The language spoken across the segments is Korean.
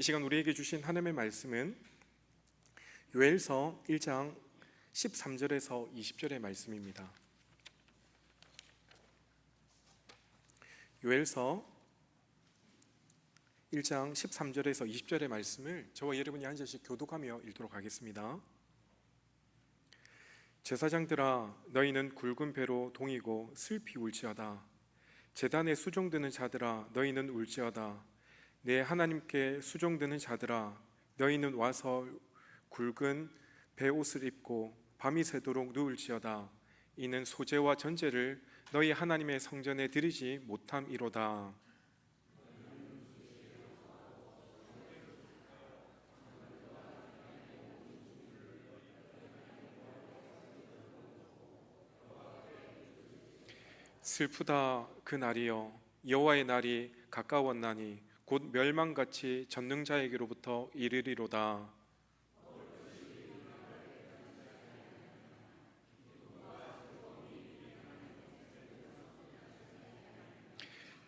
이 시간 우리에게 주신 하나님의 말씀은 요엘서 1장 13절에서 20절의 말씀입니다. 요엘서 1장 13절에서 20절의 말씀을 저와 여러분이 한 절씩 교독하며 읽도록 하겠습니다. 제사장들아 너희는 굵은 배로 동이고 슬피 울지어다 제단에 수종드는 자들아 너희는 울지어다 내 하나님께 수종드는 자들아 너희는 와서 굵은 배옷을 입고 밤이 새도록 누울지어다. 이는 소재와 전제를 너희 하나님의 성전에 드리지 못함이로다. 슬프다 그 날이여. 여호와의 날이 가까웠나니 곧 멸망같이 전능자에게로부터 이르리로다.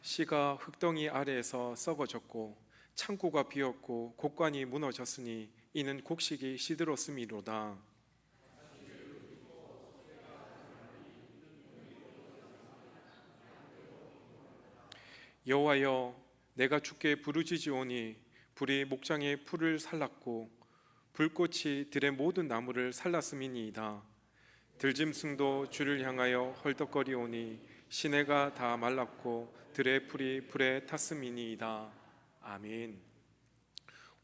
씨가 흙덩이 아래에서 썩어졌고 창고가 비었고 곡관이 무너졌으니 이는 곡식이 시들었음이로다. 여호와여 내가 주께 부르짖으오니 불이 목장의 풀을 살랐고 불꽃이 들의 모든 나무를 살랐음이니이다. 들짐승도 주를 향하여 헐떡거리오니 시내가 다 말랐고 들의 풀이 불에 탔음이니이다. 아멘.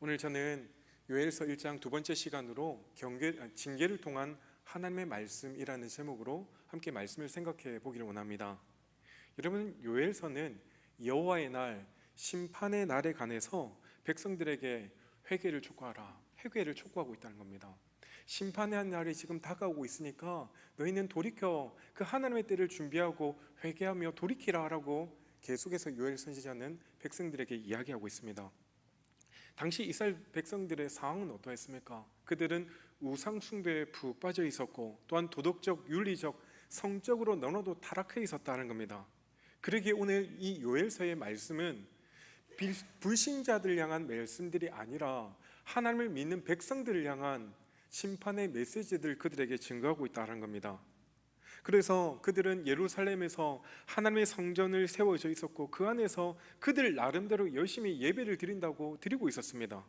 오늘 저는 요엘서 1장 두 번째 시간으로 경계, 아, 징계를 통한 하나님의 말씀이라는 제목으로 함께 말씀을 생각해 보기를 원합니다. 여러분 요엘서는 여호와의 날 심판의 날에 관해서 백성들에게 회개를 촉구하라. 회개를 촉구하고 있다는 겁니다. 심판의 날이 지금 다가오고 있으니까 너희는 돌이켜 그 하나님의 때를 준비하고 회개하며 돌이키라라고 계속해서 요엘 선지자는 백성들에게 이야기하고 있습니다. 당시 이스라엘 백성들의 상황은 어떠했습니까? 그들은 우상 숭배에 푹 빠져 있었고 또한 도덕적, 윤리적, 성적으로 너무도 타락해 있었다는 겁니다. 그러기에 오늘 이 요엘서의 말씀은 빌- 불신자들 향한 말씀들이 아니라 하나님을 믿는 백성들을 향한 심판의 메시지들 그들에게 증거하고 있다는 겁니다. 그래서 그들은 예루살렘에서 하나님의 성전을 세워져 있었고 그 안에서 그들 나름대로 열심히 예배를 드린다고 드리고 있었습니다.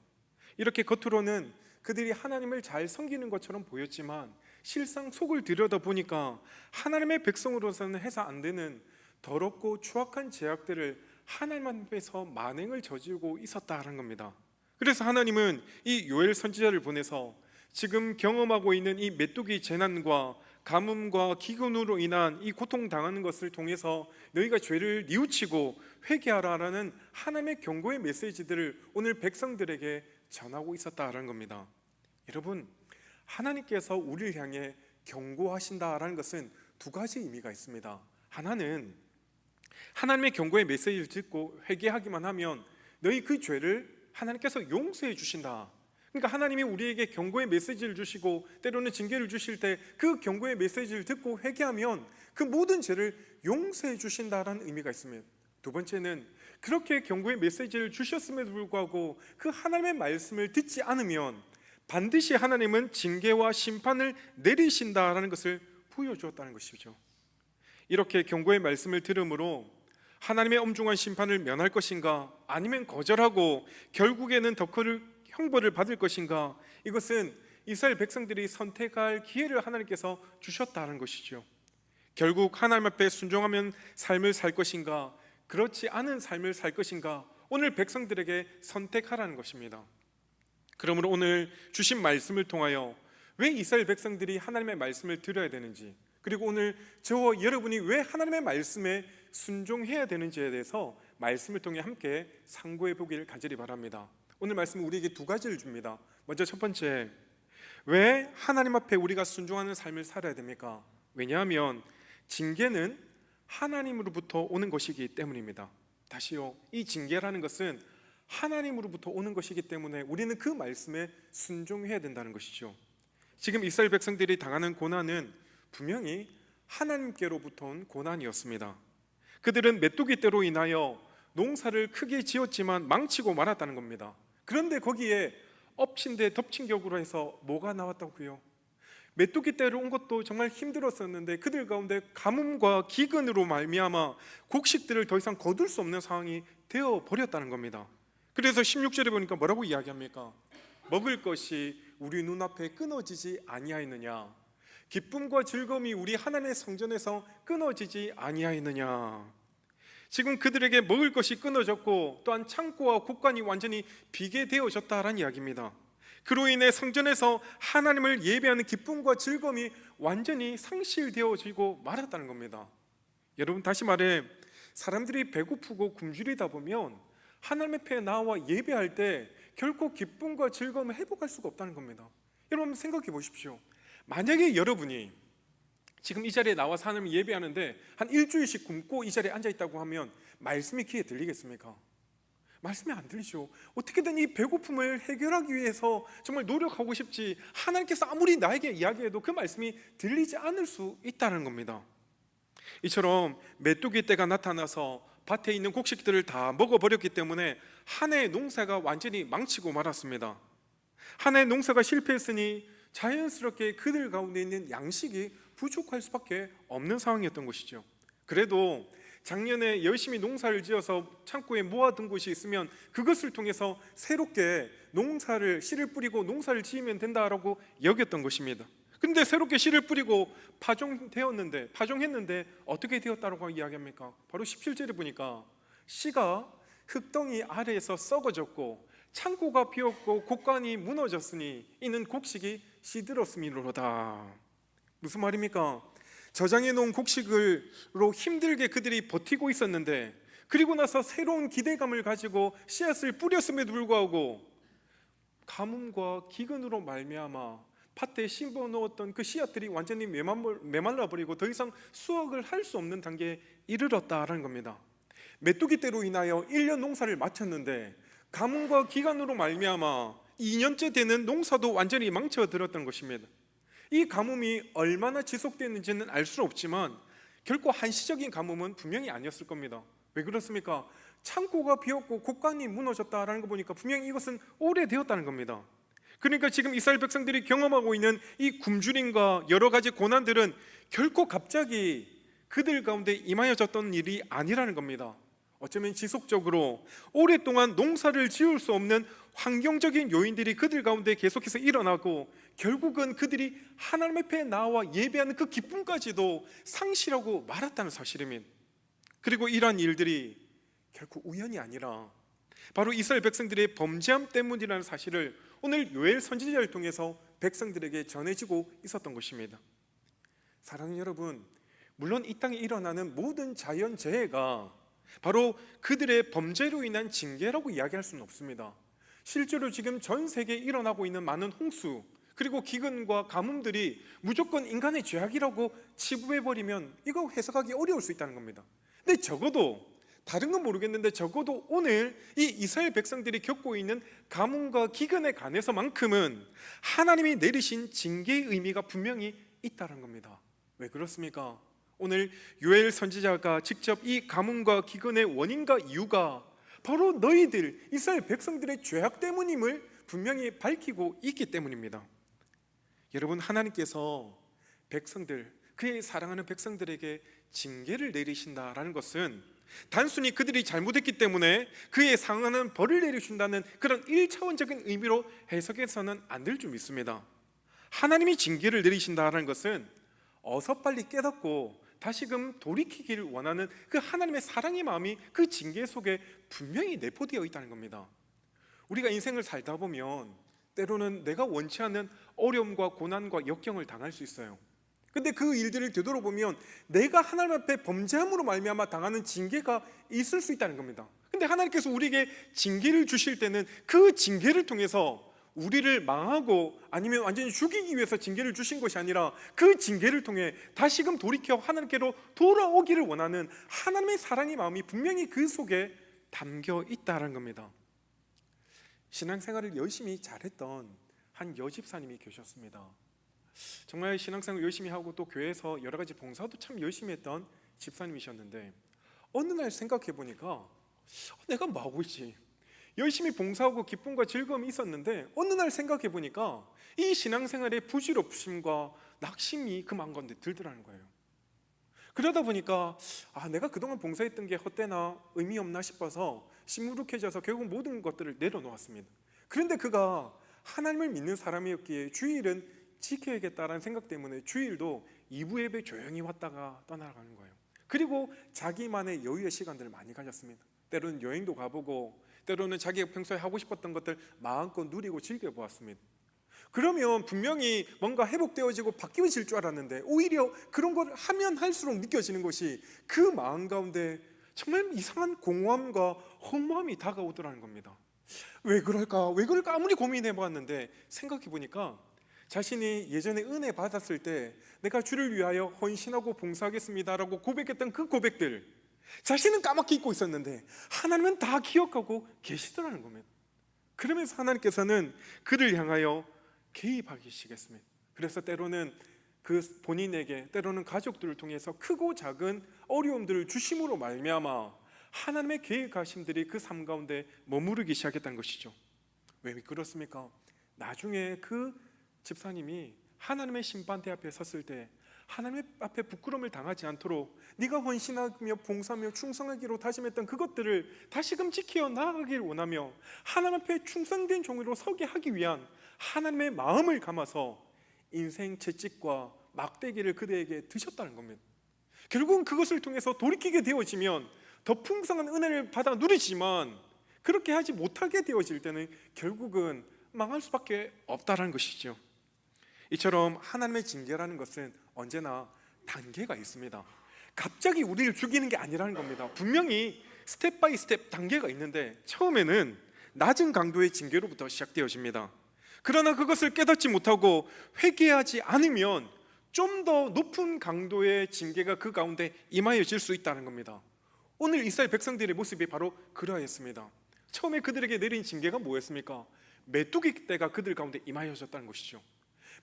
이렇게 겉으로는 그들이 하나님을 잘 섬기는 것처럼 보였지만 실상 속을 들여다 보니까 하나님의 백성으로서는 해서 안 되는 더럽고 추악한 죄악들을 하나님 앞에서 만행을 저지르고 있었다는 겁니다. 그래서 하나님은 이 요엘 선지자를 보내서 지금 경험하고 있는 이 메뚜기 재난과 가뭄과 기근으로 인한 이 고통 당하는 것을 통해서 너희가 죄를 뉘우치고 회개하라라는 하나님의 경고의 메시지들을 오늘 백성들에게 전하고 있었다라는 겁니다. 여러분, 하나님께서 우리를 향해 경고하신다라는 것은 두 가지 의미가 있습니다. 하나는 하나님의 경고의 메시지를 듣고 회개하기만 하면 너희 그 죄를 하나님께서 용서해 주신다. 그러니까 하나님이 우리에게 경고의 메시지를 주시고 때로는 징계를 주실 때 그 경고의 메시지를 듣고 회개하면 그 모든 죄를 용서해 주신다라는 의미가 있습니다. 두 번째는 그렇게 경고의 메시지를 주셨음에도 불구하고 그 하나님의 말씀을 듣지 않으면 반드시 하나님은 징계와 심판을 내리신다라는 것을 보여주었다는 것이죠. 이렇게 경고의 말씀을 들으므로 하나님의 엄중한 심판을 면할 것인가 아니면 거절하고 결국에는 더 큰 형벌을 받을 것인가 이것은 이스라엘 백성들이 선택할 기회를 하나님께서 주셨다는 것이죠. 결국 하나님 앞에 순종하면 삶을 살 것인가 그렇지 않은 삶을 살 것인가 오늘 백성들에게 선택하라는 것입니다. 그러므로 오늘 주신 말씀을 통하여 왜 이스라엘 백성들이 하나님의 말씀을 들어야 되는지 그리고 오늘 저와 여러분이 왜 하나님의 말씀에 순종해야 되는지에 대해서 말씀을 통해 함께 상고해 보기를 간절히 바랍니다. 오늘 말씀은 우리에게 두 가지를 줍니다. 먼저 첫 번째, 왜 하나님 앞에 우리가 순종하는 삶을 살아야 됩니까? 왜냐하면 징계는 하나님으로부터 오는 것이기 때문입니다. 다시요, 이 징계라는 것은 하나님으로부터 오는 것이기 때문에 우리는 그 말씀에 순종해야 된다는 것이죠. 지금 이스라엘 백성들이 당하는 고난은 분명히 하나님께로부터 온 고난이었습니다. 그들은 메뚜기 떼로 인하여 농사를 크게 지었지만 망치고 말았다는 겁니다. 그런데 거기에 엎친 데 덮친 격으로 해서 뭐가 나왔다고요? 메뚜기 떼를 온 것도 정말 힘들었었는데 그들 가운데 가뭄과 기근으로 말미암아 곡식들을 더 이상 거둘 수 없는 상황이 되어 버렸다는 겁니다. 그래서 16절에 보니까 뭐라고 이야기합니까? 먹을 것이 우리 눈앞에 끊어지지 아니하였느냐? 기쁨과 즐거움이 우리 하나님의 성전에서 끊어지지 아니하였느냐? 지금 그들에게 먹을 것이 끊어졌고 또한 창고와 곳간이 완전히 비게 되어졌다라는 이야기입니다. 그로 인해 성전에서 하나님을 예배하는 기쁨과 즐거움이 완전히 상실되어지고 말았다는 겁니다. 여러분 다시 말해 사람들이 배고프고 굶주리다 보면 하나님 앞에 나와 예배할 때 결코 기쁨과 즐거움을 회복할 수가 없다는 겁니다. 여러분 생각해 보십시오. 만약에 여러분이 지금 이 자리에 나와서 하나님 예배하는데 한 일주일씩 굶고 이 자리에 앉아 있다고 하면 말씀이 귀에 들리겠습니까? 말씀이 안 들리죠. 어떻게든 이 배고픔을 해결하기 위해서 정말 노력하고 싶지 하나님께서 아무리 나에게 이야기해도 그 말씀이 들리지 않을 수 있다는 겁니다. 이처럼 메뚜기 떼가 나타나서 밭에 있는 곡식들을 다 먹어버렸기 때문에 한 해의 농사가 완전히 망치고 말았습니다. 한 해의 농사가 실패했으니 자연스럽게 그들 가운데 있는 양식이 부족할 수밖에 없는 상황이었던 것이죠. 그래도 작년에 열심히 농사를 지어서 창고에 모아둔 곳이 있으면 그것을 통해서 새롭게 농사를 씨를 뿌리고 농사를 지으면 된다라고 여겼던 것입니다. 근데 새롭게 씨를 뿌리고 파종되었는데 파종했는데 어떻게 되었다고 이야기합니까? 바로 17절에 보니까 씨가 흙덩이 아래에서 썩어졌고 창고가 비었고 곡간이 무너졌으니 이는 곡식이 시들었음이로다. 무슨 말입니까? 저장해 놓은 곡식으로 힘들게 그들이 버티고 있었는데 그리고 나서 새로운 기대감을 가지고 씨앗을 뿌렸음에도 불구하고 가뭄과 기근으로 말미암아 밭에 심어 놓았던 그 씨앗들이 완전히 메말라 버리고 더 이상 수확을 할 수 없는 단계에 이르렀다라는 겁니다. 메뚜기 때로 인하여 1년 농사를 마쳤는데 가뭄과 기간으로 말미암아 2년째 되는 농사도 완전히 망쳐들었던 것입니다. 이 가뭄이 얼마나 지속됐는지는 알수 없지만 결코 한시적인 가뭄은 분명히 아니었을 겁니다. 왜 그렇습니까? 창고가 비었고 곡간이 무너졌다라는 거 보니까 분명히 이것은 오래되었다는 겁니다. 그러니까 지금 이스라엘 백성들이 경험하고 있는 이 굶주림과 여러 가지 고난들은 결코 갑자기 그들 가운데 임하여졌던 일이 아니라는 겁니다. 어쩌면 지속적으로 오랫동안 농사를 지을 수 없는 환경적인 요인들이 그들 가운데 계속해서 일어나고 결국은 그들이 하나님 앞에 나와 예배하는 그 기쁨까지도 상실하고 말았다는 사실입니다. 그리고 이러한 일들이 결코 우연이 아니라 바로 이스라엘 백성들의 범죄함 때문이라는 사실을 오늘 요엘 선지자를 통해서 백성들에게 전해지고 있었던 것입니다. 사랑하는 여러분, 물론 이 땅에 일어나는 모든 자연 재해가 바로 그들의 범죄로 인한 징계라고 이야기할 수는 없습니다. 실제로 지금 전 세계에 일어나고 있는 많은 홍수 그리고 기근과 가뭄들이 무조건 인간의 죄악이라고 치부해 버리면 이거 해석하기 어려울 수 있다는 겁니다. 근데 적어도 다른 건 모르겠는데 적어도 오늘 이 이스라엘 백성들이 겪고 있는 가뭄과 기근에 관해서만큼은 하나님이 내리신 징계의 의미가 분명히 있다는 겁니다. 왜 그렇습니까? 오늘 요엘 선지자가 직접 이 가뭄과 기근의 원인과 이유가 바로 너희들 이스라엘 백성들의 죄악 때문임을 분명히 밝히고 있기 때문입니다. 여러분 하나님께서 백성들 그의 사랑하는 백성들에게 징계를 내리신다라는 것은 단순히 그들이 잘못했기 때문에 그의 상하는 벌을 내리신다는 그런 일차원적인 의미로 해석해서는 안 될 줄 믿습니다. 하나님이 징계를 내리신다라는 것은 어서 빨리 깨닫고 다시금 돌이키기를 원하는 그 하나님의 사랑의 마음이 그 징계 속에 분명히 내포되어 있다는 겁니다. 우리가 인생을 살다 보면 때로는 내가 원치 않는 어려움과 고난과 역경을 당할 수 있어요. 근데 그 일들을 되돌아보면 내가 하나님 앞에 범죄함으로 말미암아 당하는 징계가 있을 수 있다는 겁니다. 근데 하나님께서 우리에게 징계를 주실 때는 그 징계를 통해서 우리를 망하고 아니면 완전히 죽이기 위해서 징계를 주신 것이 아니라 그 징계를 통해 다시금 돌이켜 하나님께로 돌아오기를 원하는 하나님의 사랑의 마음이 분명히 그 속에 담겨 있다는 겁니다. 신앙생활을 열심히 잘했던 한 여집사님이 계셨습니다. 정말 신앙생활 열심히 하고 또 교회에서 여러 가지 봉사도 참 열심히 했던 집사님이셨는데 어느 날 생각해 보니까 내가 뭐 하고 있지? 열심히 봉사하고 기쁨과 즐거움이 있었는데 어느 날 생각해 보니까 이 신앙생활의 부질없음과 낙심이 그만 건데 들더라는 거예요. 그러다 보니까 아 내가 그동안 봉사했던 게 헛되나 의미 없나 싶어서 시무룩해져서 결국 모든 것들을 내려놓았습니다. 그런데 그가 하나님을 믿는 사람이었기에 주일은 지켜야겠다라는 생각 때문에 주일도 2부 예배 조용히 왔다가 떠나가는 거예요. 그리고 자기만의 여유의 시간들을 많이 가졌습니다. 때로는 여행도 가보고 때로는 자기가 평소에 하고 싶었던 것들 마음껏 누리고 즐겨보았습니다. 그러면 분명히 뭔가 회복되어지고 바뀌어질 줄 알았는데 오히려 그런 걸 하면 할수록 느껴지는 것이 그 마음 가운데 정말 이상한 공허함과 허무함이 다가오더라는 겁니다. 왜 그럴까? 왜 그럴까? 아무리 고민해 보았는데 생각해 보니까 자신이 예전에 은혜 받았을 때 내가 주를 위하여 헌신하고 봉사하겠습니다라고 고백했던 그 고백들 자신은 까맣게 잊고 있었는데 하나님은 다 기억하고 계시더라는 겁니다. 그러면서 하나님께서는 그를 향하여 개입하기 시겠습니다. 그래서 때로는 그 본인에게 때로는 가족들을 통해서 크고 작은 어려움들을 주심으로 말미암아 하나님의 계획하심들이 그 삶 가운데 머무르기 시작했던 것이죠. 왜 그렇습니까? 나중에 그 집사님이 하나님의 심판대 앞에 섰을 때 하나님 앞에 부끄러움을 당하지 않도록 네가 헌신하며 봉사하며 충성하기로 다짐했던 그것들을 다시금 지켜 나아가길 원하며 하나님 앞에 충성된 종으로 서게 하기 위한 하나님의 마음을 감아서 인생 채찍과 막대기를 그대에게 드셨다는 겁니다. 결국은 그것을 통해서 돌이키게 되어지면 더 풍성한 은혜를 받아 누리지만 그렇게 하지 못하게 되어질 때는 결국은 망할 수밖에 없다라는 것이죠. 이처럼 하나님의 징계라는 것은 언제나 단계가 있습니다. 갑자기 우리를 죽이는 게 아니라는 겁니다. 분명히 스텝 바이 스텝 단계가 있는데 처음에는 낮은 강도의 징계로부터 시작되어집니다. 그러나 그것을 깨닫지 못하고 회개하지 않으면 좀 더 높은 강도의 징계가 그 가운데 임하여질 수 있다는 겁니다. 오늘 이스라엘 백성들의 모습이 바로 그러했습니다. 처음에 그들에게 내린 징계가 뭐였습니까? 메뚜기 떼가 그들 가운데 임하여졌다는 것이죠.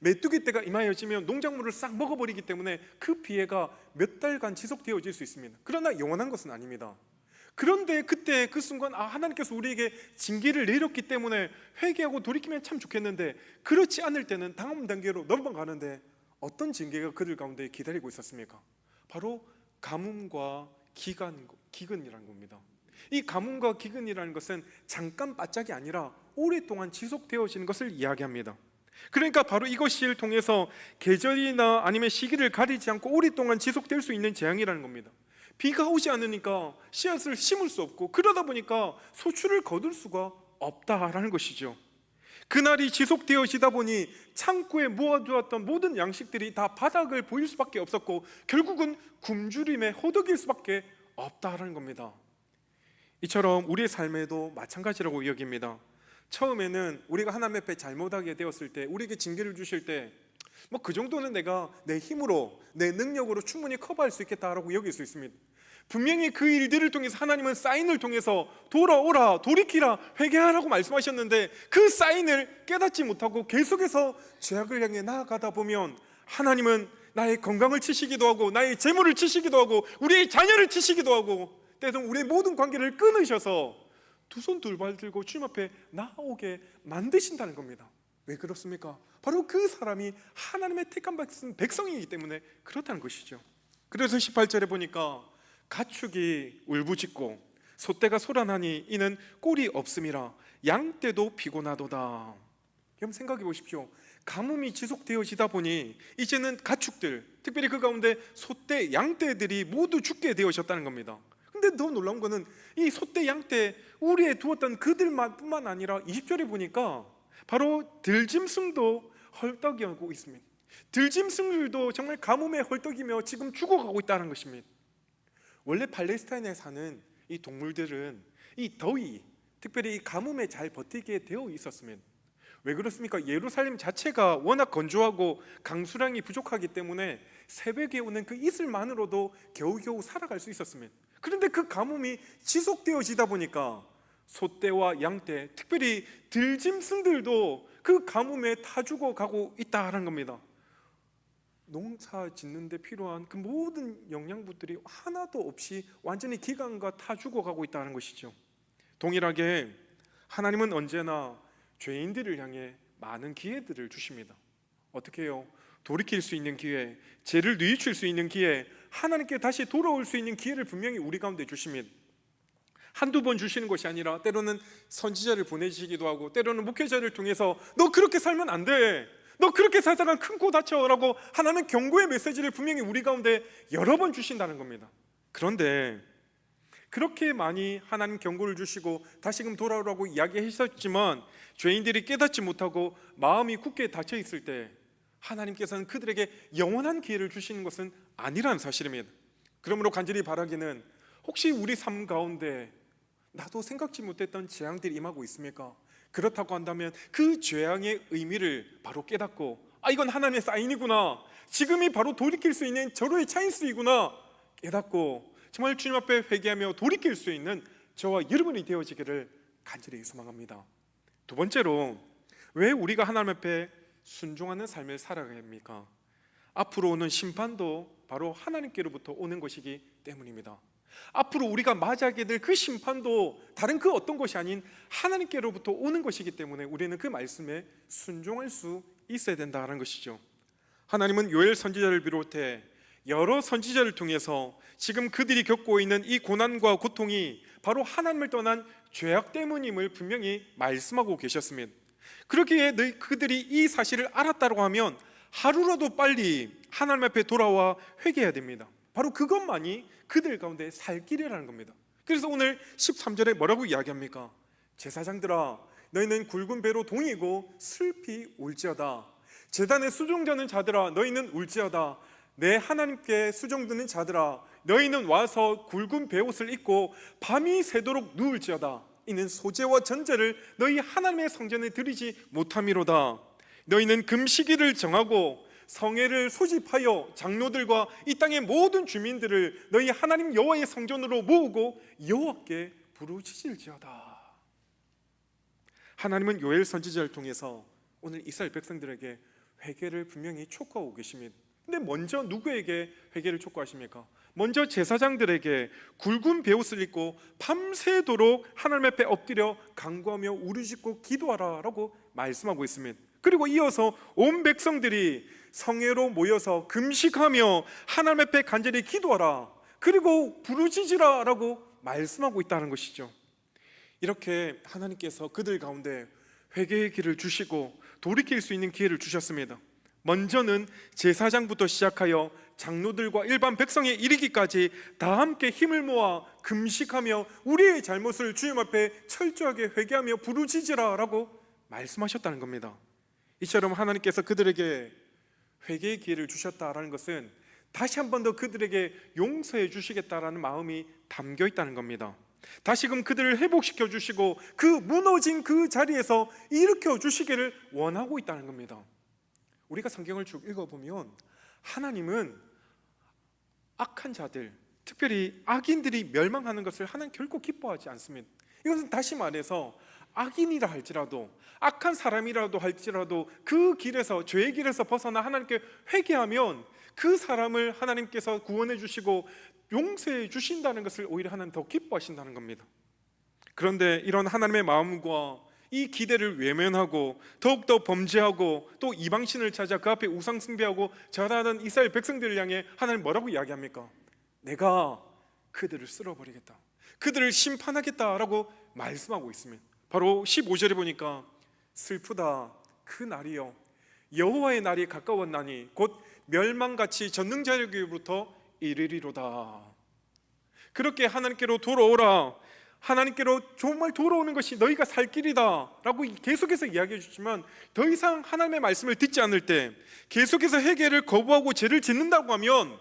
메뚜기 떼가 임하여지면 농작물을 싹 먹어버리기 때문에 그 피해가 몇 달간 지속되어질 수 있습니다. 그러나 영원한 것은 아닙니다. 그런데 그때 그 순간 아 하나님께서 우리에게 징계를 내렸기 때문에 회개하고 돌이키면 참 좋겠는데 그렇지 않을 때는 다음 단계로 넘어가는데 어떤 징계가 그들 가운데 기다리고 있었습니까? 바로 가뭄과 기간, 기근이라는 겁니다. 이 가뭄과 기근이라는 것은 잠깐 바짝이 아니라 오랫동안 지속되어지는 것을 이야기합니다. 그러니까 바로 이것을 통해서 계절이나 아니면 시기를 가리지 않고 오랫동안 지속될 수 있는 재앙이라는 겁니다. 비가 오지 않으니까 씨앗을 심을 수 없고 그러다 보니까 소출을 거둘 수가 없다라는 것이죠. 그날이 지속되어지다 보니 창고에 모아두었던 모든 양식들이 다 바닥을 보일 수밖에 없었고 결국은 굶주림에 허덕일 수밖에 없다라는 겁니다. 이처럼 우리의 삶에도 마찬가지라고 여깁니다. 처음에는 우리가 하나님 앞에 잘못하게 되었을 때 우리에게 징계를 주실 때 뭐 그 정도는 내가 내 힘으로 내 능력으로 충분히 커버할 수 있겠다라고 여길 수 있습니다. 분명히 그 일들을 통해서 하나님은 사인을 통해서 돌아오라 돌이키라 회개하라고 말씀하셨는데 그 사인을 깨닫지 못하고 계속해서 죄악을 향해 나아가다 보면 하나님은 나의 건강을 치시기도 하고 나의 재물을 치시기도 하고 우리의 자녀를 치시기도 하고 때론 우리의 모든 관계를 끊으셔서 두 손 두 발 들고 주님 앞에 나오게 만드신다는 겁니다. 왜 그렇습니까? 바로 그 사람이 하나님의 택한 백성이기 때문에 그렇다는 것이죠. 그래서 18절에 보니까 가축이 울부짖고 소떼가 소란하니 이는 꼴이 없음이라 양떼도 피곤하도다. 여러분 생각해 보십시오. 가뭄이 지속되어지다 보니 이제는 가축들, 특별히 그 가운데 소떼, 양떼들이 모두 죽게 되어졌다는 겁니다. 근데 더 놀라운 거는 이 소떼, 양떼 우리에 두었던 그들만뿐만 아니라 20절에 보니까 바로 들짐승도 헐떡이고 있습니다. 들짐승들도 정말 가뭄에 헐떡이며 지금 죽어가고 있다는 것입니다. 원래 팔레스타인에 사는 이 동물들은 이 더위, 특별히 이 가뭄에 잘 버티게 되어 있었습니다. 왜 그렇습니까? 예루살렘 자체가 워낙 건조하고 강수량이 부족하기 때문에 새벽에 오는 그 이슬만으로도 겨우겨우 살아갈 수 있었습니다. 그런데 그 가뭄이 지속되어지다 보니까 소떼와 양떼, 특별히 들짐승들도 그 가뭄에 타 죽어가고 있다는 겁니다. 농사 짓는데 필요한 그 모든 영양분들이 하나도 없이 완전히 기간과 타 죽어가고 있다는 것이죠. 동일하게 하나님은 언제나 죄인들을 향해 많은 기회들을 주십니다. 어떻게 해요? 돌이킬 수 있는 기회, 죄를 뉘우칠 수 있는 기회, 하나님께 다시 돌아올 수 있는 기회를 분명히 우리 가운데 주십니다. 한두 번 주시는 것이 아니라 때로는 선지자를 보내시기도 하고 때로는 목회자를 통해서 너 그렇게 살면 안 돼. 너 그렇게 살다가 큰 코 다쳐라고 하나님의 경고의 메시지를 분명히 우리 가운데 여러 번 주신다는 겁니다. 그런데 그렇게 많이 하나님 경고를 주시고 다시금 돌아오라고 이야기하셨지만 죄인들이 깨닫지 못하고 마음이 굳게 닫혀 있을 때 하나님께서는 그들에게 영원한 기회를 주시는 것은 아니라는 사실입니다. 그러므로 간절히 바라기는 혹시 우리 삶 가운데 나도 생각지 못했던 재앙들이 임하고 있습니까? 그렇다고 한다면 그 재앙의 의미를 바로 깨닫고 아 이건 하나님의 사인이구나 지금이 바로 돌이킬 수 있는 절호의 찬스이구나 깨닫고 정말 주님 앞에 회개하며 돌이킬 수 있는 저와 여러분이 되어지기를 간절히 소망합니다 두 번째로 왜 우리가 하나님 앞에 순종하는 삶을 살아가야 합니까? 앞으로 오는 심판도 바로 하나님께로부터 오는 것이기 때문입니다 앞으로 우리가 맞이하게 될 그 심판도 다른 그 어떤 것이 아닌 하나님께로부터 오는 것이기 때문에 우리는 그 말씀에 순종할 수 있어야 된다는 것이죠. 하나님은 요엘 선지자를 비롯해 여러 선지자를 통해서 지금 그들이 겪고 있는 이 고난과 고통이 바로 하나님을 떠난 죄악 때문임을 분명히 말씀하고 계셨습니다. 그렇기에 너희- 그들이 이 사실을 알았다고 하면 하루라도 빨리 하나님 앞에 돌아와 회개해야 됩니다. 바로 그것만이 그들 가운데 살 길이라는 겁니다. 그래서 오늘 13절에 뭐라고 이야기합니까? 제사장들아 너희는 굵은 배로 동이고 슬피 울지어다. 제단에 수종되는 자들아 너희는 울지어다. 내 하나님께 수종드는 자들아 너희는 와서 굵은 배옷을 입고 밤이 새도록 누울지어다. 이는 소재와 전제를 너희 하나님의 성전에 드리지 못함이로다. 너희는 금시기를 정하고 성회를 소집하여 장로들과 이 땅의 모든 주민들을 너희 하나님 여호와의 성전으로 모으고 여호와께 부르짖을지어다. 하나님은 요엘 선지자를 통해서 오늘 이스라엘 백성들에게 회개를 분명히 촉구하고 계십니다. 근데 먼저 누구에게 회개를 촉구하십니까? 먼저 제사장들에게 굵은 베옷을 입고 밤새도록 하나님 앞에 엎드려 간구하며 우르짖고 기도하라라고 말씀하고 있습니다. 그리고 이어서 온 백성들이 성회로 모여서 금식하며 하나님 앞에 간절히 기도하라. 그리고 부르짖으라라고 말씀하고 있다는 것이죠. 이렇게 하나님께서 그들 가운데 회개의 길을 주시고 돌이킬 수 있는 기회를 주셨습니다. 먼저는 제사장부터 시작하여 장로들과 일반 백성에 이르기까지 다 함께 힘을 모아 금식하며 우리의 잘못을 주님 앞에 철저하게 회개하며 부르짖으라라고 말씀하셨다는 겁니다. 이처럼 하나님께서 그들에게 회개의 기회를 주셨다라는 것은 다시 한 번 더 그들에게 용서해 주시겠다라는 마음이 담겨 있다는 겁니다. 다시금 그들을 회복시켜 주시고 그 무너진 그 자리에서 일으켜 주시기를 원하고 있다는 겁니다. 우리가 성경을 쭉 읽어보면 하나님은 악한 자들, 특별히 악인들이 멸망하는 것을 하나님 결코 기뻐하지 않습니다. 이것은 다시 말해서 악인이라 할지라도 악한 사람이라도 할지라도 그 길에서 죄의 길에서 벗어나 하나님께 회개하면 그 사람을 하나님께서 구원해 주시고 용서해 주신다는 것을 오히려 하나님 더 기뻐하신다는 겁니다. 그런데 이런 하나님의 마음과 이 기대를 외면하고 더욱더 범죄하고 또 이방신을 찾아 그 앞에 우상 숭배하고 절하는 이스라엘 백성들을 향해 하나님 뭐라고 이야기합니까? 내가 그들을 쓸어버리겠다. 그들을 심판하겠다라고 말씀하고 있습니다. 바로 15절에 보니까 슬프다 그 날이요 여호와의 날이 가까웠나니 곧 멸망같이 전능자에게로부터 이르리로다. 그렇게 하나님께로 돌아오라. 하나님께로 정말 돌아오는 것이 너희가 살 길이다 라고 계속해서 이야기해 주지만 더 이상 하나님의 말씀을 듣지 않을 때 계속해서 회개를 거부하고 죄를 짓는다고 하면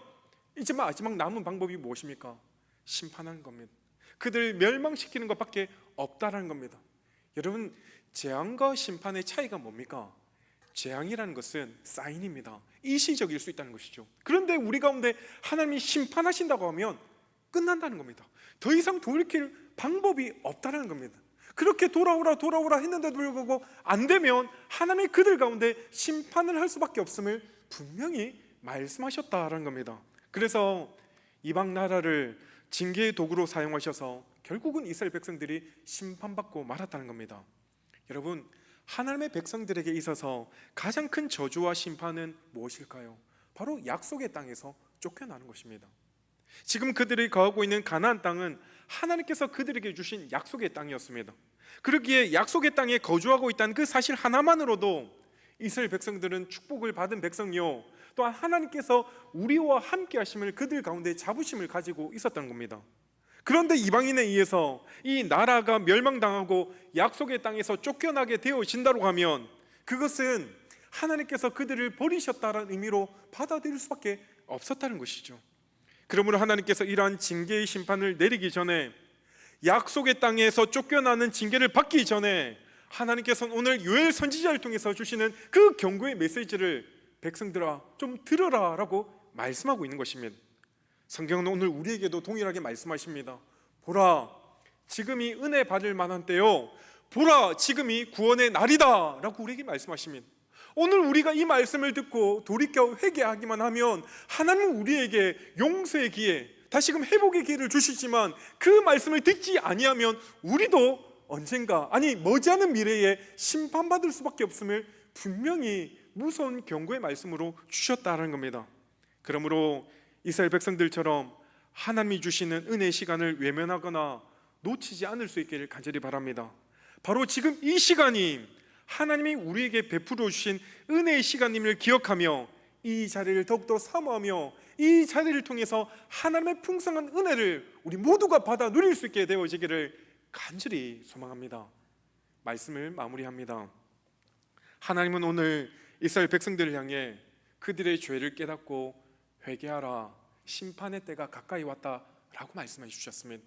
이제 마지막 남은 방법이 무엇입니까? 심판하는 겁니다. 그들 멸망시키는 것밖에 없다라는 겁니다. 여러분 재앙과 심판의 차이가 뭡니까? 재앙이라는 것은 사인입니다. 일시적일 수 있다는 것이죠. 그런데 우리 가운데 하나님이 심판하신다고 하면 끝난다는 겁니다. 더 이상 돌이킬 방법이 없다는 겁니다. 그렇게 돌아오라 돌아오라 했는데도 불구하고 안 되면 하나님이 그들 가운데 심판을 할 수밖에 없음을 분명히 말씀하셨다라는 겁니다. 그래서 이방 나라를 징계의 도구로 사용하셔서 결국은 이스라엘 백성들이 심판받고 말았다는 겁니다. 여러분, 하나님의 백성들에게 있어서 가장 큰 저주와 심판은 무엇일까요? 바로 약속의 땅에서 쫓겨나는 것입니다. 지금 그들이 거하고 있는 가나안 땅은 하나님께서 그들에게 주신 약속의 땅이었습니다. 그러기에 약속의 땅에 거주하고 있다는 그 사실 하나만으로도 이스라엘 백성들은 축복을 받은 백성이요. 또한 하나님께서 우리와 함께 하심을 그들 가운데 자부심을 가지고 있었던 겁니다. 그런데 이방인에 의해서 이 나라가 멸망당하고 약속의 땅에서 쫓겨나게 되어진다고 하면 그것은 하나님께서 그들을 버리셨다는 의미로 받아들일 수밖에 없었다는 것이죠. 그러므로 하나님께서 이러한 징계의 심판을 내리기 전에 약속의 땅에서 쫓겨나는 징계를 받기 전에 하나님께서는 오늘 요엘 선지자를 통해서 주시는 그 경고의 메시지를 백성들아 좀 들어라라고 말씀하고 있는 것입니다. 성경은 오늘 우리에게도 동일하게 말씀하십니다. 보라, 지금이 은혜 받을 만한 때요. 보라, 지금이 구원의 날이다라고 우리에게 말씀하십니다. 오늘 우리가 이 말씀을 듣고 돌이켜 회개하기만 하면 하나님은 우리에게 용서의 기회, 다시금 회복의 기회를 주시지만 그 말씀을 듣지 아니하면 우리도 언젠가 아니 머지않은 미래에 심판받을 수밖에 없음을 분명히 무서운 경고의 말씀으로 주셨다는 겁니다. 그러므로 이스라엘 백성들처럼 하나님이 주시는 은혜의 시간을 외면하거나 놓치지 않을 수 있기를 간절히 바랍니다. 바로 지금 이 시간이 하나님이 우리에게 베풀어 주신 은혜의 시간임을 기억하며 이 자리를 더욱더 사모하며 이 자리를 통해서 하나님의 풍성한 은혜를 우리 모두가 받아 누릴 수 있게 되어지기를 간절히 소망합니다. 말씀을 마무리합니다. 하나님은 오늘 이스라엘 백성들을 향해 그들의 죄를 깨닫고 회개하라 심판의 때가 가까이 왔다라고 말씀해 주셨습니다.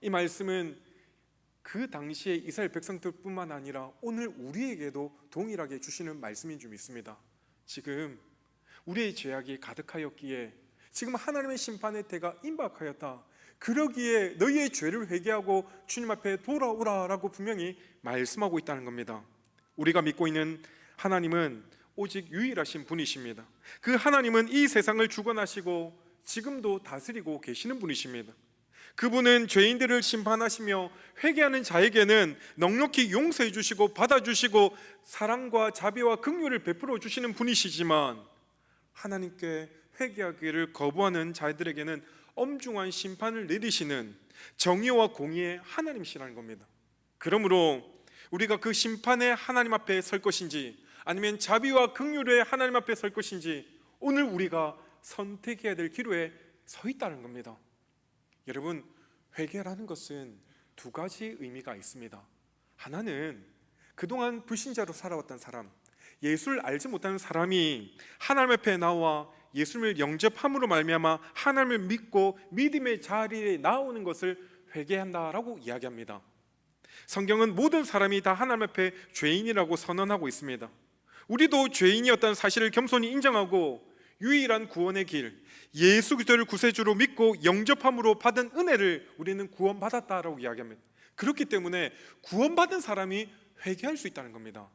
이 말씀은 그 당시에 이스라엘 백성들뿐만 아니라 오늘 우리에게도 동일하게 주시는 말씀인 줄 믿습니다. 지금 우리의 죄악이 가득하였기에 지금 하나님의 심판의 때가 임박하였다. 그러기에 너희의 죄를 회개하고 주님 앞에 돌아오라라고 분명히 말씀하고 있다는 겁니다. 우리가 믿고 있는 하나님은 오직 유일하신 분이십니다. 그 하나님은 이 세상을 주관하시고 지금도 다스리고 계시는 분이십니다. 그분은 죄인들을 심판하시며 회개하는 자에게는 넉넉히 용서해 주시고 받아 주시고 사랑과 자비와 긍휼을 베풀어 주시는 분이시지만 하나님께 회개하기를 거부하는 자들에게는 엄중한 심판을 내리시는 정의와 공의의 하나님이시라는 겁니다. 그러므로 우리가 그 심판의 하나님 앞에 설 것인지 아니면 자비와 긍휼의 하나님 앞에 설 것인지 오늘 우리가 선택해야 될 기로에 서 있다는 겁니다. 여러분 회개라는 것은 두 가지 의미가 있습니다. 하나는 그동안 불신자로 살아왔던 사람, 예수를 알지 못하는 사람이 하나님 앞에 나와 예수님을 영접함으로 말미암아 하나님을 믿고 믿음의 자리에 나오는 것을 회개한다라고 이야기합니다. 성경은 모든 사람이 다 하나님 앞에 죄인이라고 선언하고 있습니다. 우리도 죄인이었다는 사실을 겸손히 인정하고 유일한 구원의 길, 예수 그리스도를 구세주로 믿고 영접함으로 받은 은혜를 우리는 구원받았다라고 이야기합니다. 그렇기 때문에 구원받은 사람이 회개할 수 있다는 겁니다.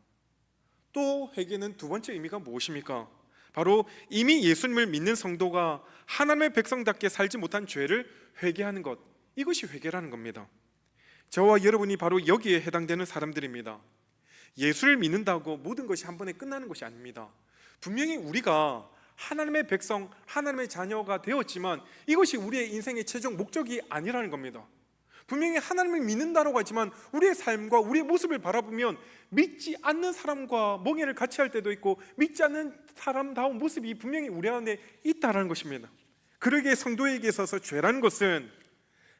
또 회개는 두 번째 의미가 무엇입니까? 바로 이미 예수님을 믿는 성도가 하나님의 백성답게 살지 못한 죄를 회개하는 것. 이것이 회개라는 겁니다. 저와 여러분이 바로 여기에 해당되는 사람들입니다. 예수를 믿는다고 모든 것이 한 번에 끝나는 것이 아닙니다. 분명히 우리가 하나님의 백성, 하나님의 자녀가 되었지만 이것이 우리의 인생의 최종 목적이 아니라는 겁니다. 분명히 하나님을 믿는다고 하지만 우리의 삶과 우리의 모습을 바라보면 믿지 않는 사람과 멍해를 같이 할 때도 있고 믿지 않는 사람다운 모습이 분명히 우리 안에 있다라는 것입니다. 그러기에 성도에게 있어서 죄라는 것은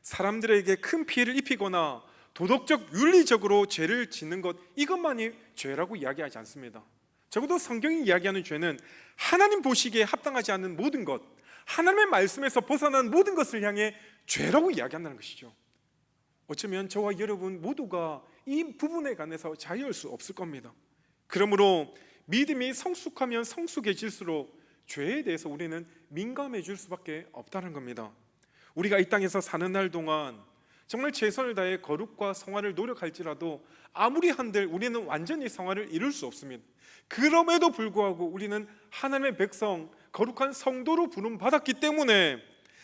사람들에게 큰 피해를 입히거나 도덕적 윤리적으로 죄를 짓는 것 이것만이 죄라고 이야기하지 않습니다. 적어도 성경이 이야기하는 죄는 하나님 보시기에 합당하지 않는 모든 것, 하나님의 말씀에서 벗어난 모든 것을 향해 죄라고 이야기한다는 것이죠. 어쩌면 저와 여러분 모두가 이 부분에 관해서 자유할 수 없을 겁니다. 그러므로 믿음이 성숙하면 성숙해질수록 죄에 대해서 우리는 민감해질 수밖에 없다는 겁니다. 우리가 이 땅에서 사는 날 동안 정말 최선을 다해 거룩과 성화를 노력할지라도 아무리 한들 우리는 완전히 성화를 이룰 수 없습니다. 그럼에도 불구하고 우리는 하나님의 백성, 거룩한 성도로 부름 받았기 때문에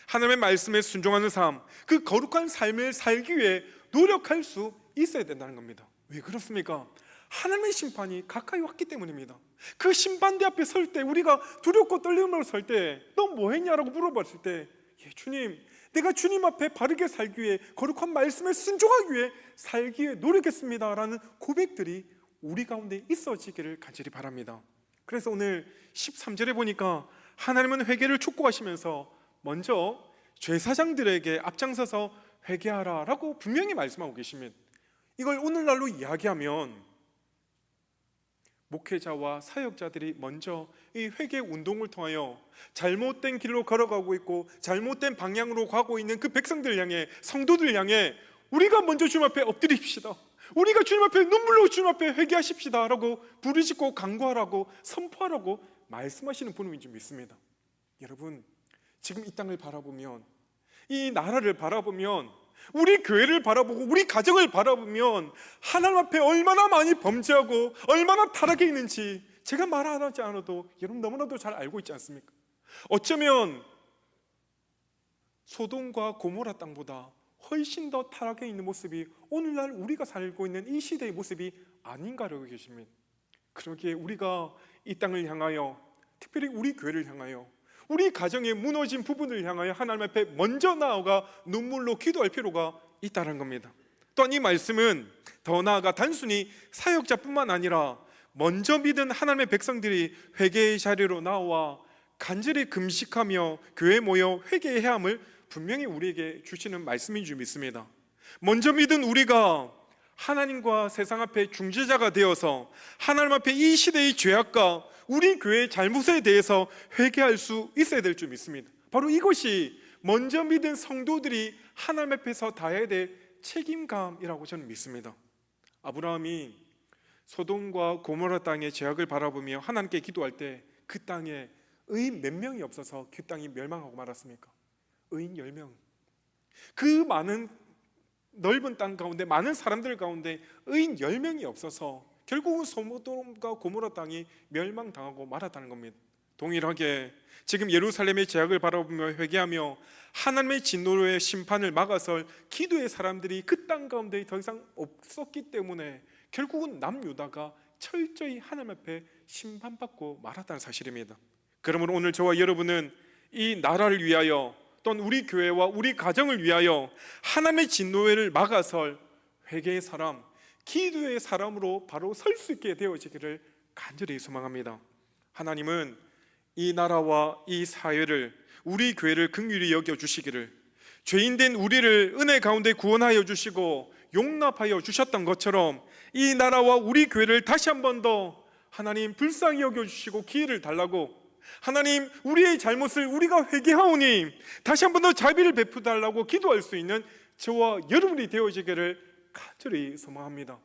하나님의 말씀에 순종하는 삶, 그 거룩한 삶을 살기 위해 노력할 수 있어야 된다는 겁니다. 왜 그렇습니까? 하나님의 심판이 가까이 왔기 때문입니다. 그 심판대 앞에 설 때 우리가 두렵고 떨림으로 설때너뭐 했냐라고 물어봤을 때 예, 주님, 내가 주님 앞에 바르게 살기 위해 거룩한 말씀에 순종하기 위해 살기 위해 노력했습니다라는 고백들이 우리 가운데 있어지기를 간절히 바랍니다. 그래서 오늘 13절에 보니까 하나님은 회개를 촉구하시면서 먼저 죄사장들에게 앞장서서 회개하라라고 분명히 말씀하고 계십니다. 이걸 오늘날로 이야기하면 목회자와 사역자들이 먼저 이 회개 운동을 통하여 잘못된 길로 걸어가고 있고 잘못된 방향으로 가고 있는 그 백성들 향해 성도들 향해 우리가 먼저 주님 앞에 엎드립시다. 우리가 주님 앞에 눈물로 주님 앞에 회개하십시다라고 부르짖고 강구하라고 선포하라고 말씀하시는 분인 줄 믿습니다. 여러분 지금 이 땅을 바라보면 이 나라를 바라보면 우리 교회를 바라보고 우리 가정을 바라보면 하나님 앞에 얼마나 많이 범죄하고 얼마나 타락해 있는지 제가 말하지 않아도 여러분 너무나도 잘 알고 있지 않습니까? 어쩌면 소돔과 고모라 땅보다 훨씬 더 타락해 있는 모습이 오늘날 우리가 살고 있는 이 시대의 모습이 아닌가라고 계십니다. 그러기에 우리가 이 땅을 향하여 특별히 우리 교회를 향하여 우리 가정의 무너진 부분을 향하여 하나님 앞에 먼저 나아가 눈물로 기도할 필요가 있다는 겁니다. 또한 이 말씀은 더 나아가 단순히 사역자뿐만 아니라 먼저 믿은 하나님의 백성들이 회개의 자리로 나와 간절히 금식하며 교회 모여 회개해야 함을 분명히 우리에게 주시는 말씀인 줄 믿습니다. 먼저 믿은 우리가 하나님과 세상 앞에 중재자가 되어서 하나님 앞에 이 시대의 죄악과 우리 교회의 잘못에 대해서 회개할 수 있어야 될 줄 믿습니다. 바로 이것이 먼저 믿은 성도들이 하나님 앞에서 다해야 될 책임감이라고 저는 믿습니다. 아브라함이 소돔과 고모라 땅의 죄악을 바라보며 하나님께 기도할 때 그 땅에 의인 몇 명이 없어서 그 땅이 멸망하고 말았습니까? 의인 10명. 그 많은 넓은 땅 가운데 많은 사람들 가운데 의인 10명이 없어서 결국은 소돔과 고모라 땅이 멸망당하고 말았다는 겁니다. 동일하게 지금 예루살렘의 죄악을 바라보며 회개하며 하나님의 진노의 심판을 막아설 기도의 사람들이 그 땅 가운데 더 이상 없었기 때문에 결국은 남유다가 철저히 하나님 앞에 심판받고 말았다는 사실입니다. 그러므로 오늘 저와 여러분은 이 나라를 위하여 또는 우리 교회와 우리 가정을 위하여 하나님의 진노를 막아설 회개의 사람, 기도의 사람으로 바로 설 수 있게 되어지기를 간절히 소망합니다. 하나님은 이 나라와 이 사회를 우리 교회를 긍휼히 여겨 주시기를 죄인된 우리를 은혜 가운데 구원하여 주시고 용납하여 주셨던 것처럼 이 나라와 우리 교회를 다시 한 번 더 하나님 불쌍히 여겨 주시고 기회를 달라고 하나님 우리의 잘못을 우리가 회개하오니 다시 한 번 더 자비를 베풀어 달라고 기도할 수 있는 저와 여러분이 되어지기를 간절히 소망합니다.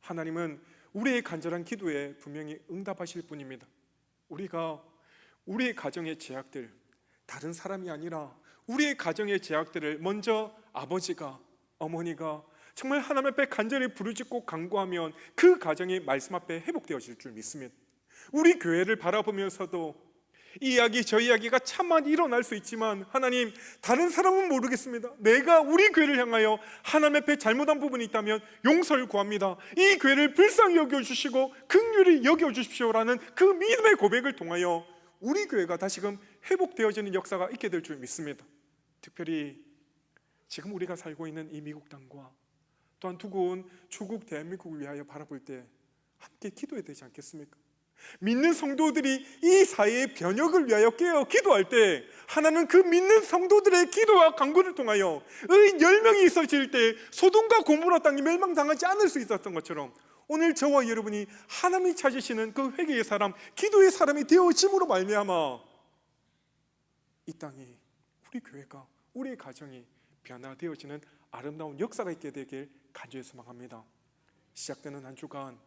하나님은 우리의 간절한 기도에 분명히 응답하실 분입니다. 우리가 우리의 가정의 제약들 다른 사람이 아니라 우리의 가정의 제약들을 먼저 아버지가 어머니가 정말 하나님 앞에 간절히 부르짖고 간구하면 그 가정이 말씀 앞에 회복되어질 줄 믿습니다. 우리 교회를 바라보면서도 이 이야기 저 이야기가 참만 일어날 수 있지만 하나님 다른 사람은 모르겠습니다. 내가 우리 교회를 향하여 하나님 앞에 잘못한 부분이 있다면 용서를 구합니다. 이 교회를 불쌍히 여겨 주시고 긍휼히 여겨 주십시오라는 그 믿음의 고백을 통하여 우리 교회가 다시금 회복되어지는 역사가 있게 될 줄 믿습니다. 특별히 지금 우리가 살고 있는 이 미국 땅과 또한 두고 온 조국 대한민국을 위하여 바라볼 때 함께 기도해야 되지 않겠습니까? 믿는 성도들이 이 사회의 변혁을 위하여 깨어 기도할 때 하나는 그 믿는 성도들의 기도와 간구를 통하여 의인 10명이 있어질 때 소돔과 고모라 땅이 멸망당하지 않을 수 있었던 것처럼 오늘 저와 여러분이 하나님이 찾으시는 그 회개의 사람, 기도의 사람이 되어짐으로 말미암아 이 땅이 우리 교회가 우리 가정이 변화되어지는 아름다운 역사가 있게 되길 간절히 소망합니다. 시작되는 한 주간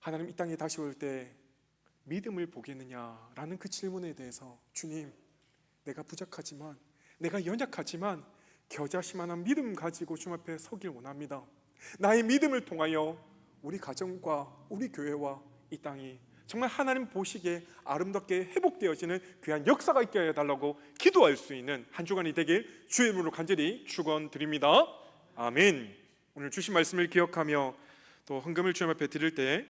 하나님 이 땅에 다시 올 때 믿음을 보겠느냐라는 그 질문에 대해서 주님 내가 부족하지만 내가 연약하지만 겨자씨만한 믿음 가지고 주님 앞에 서길 원합니다. 나의 믿음을 통하여 우리 가정과 우리 교회와 이 땅이 정말 하나님 보시기에 아름답게 회복되어지는 귀한 역사가 있게 해달라고 기도할 수 있는 한 주간이 되길 주의 이름으로 간절히 축원드립니다. 아멘. 오늘 주신 말씀을 기억하며 또 헌금을 주님 앞에 드릴 때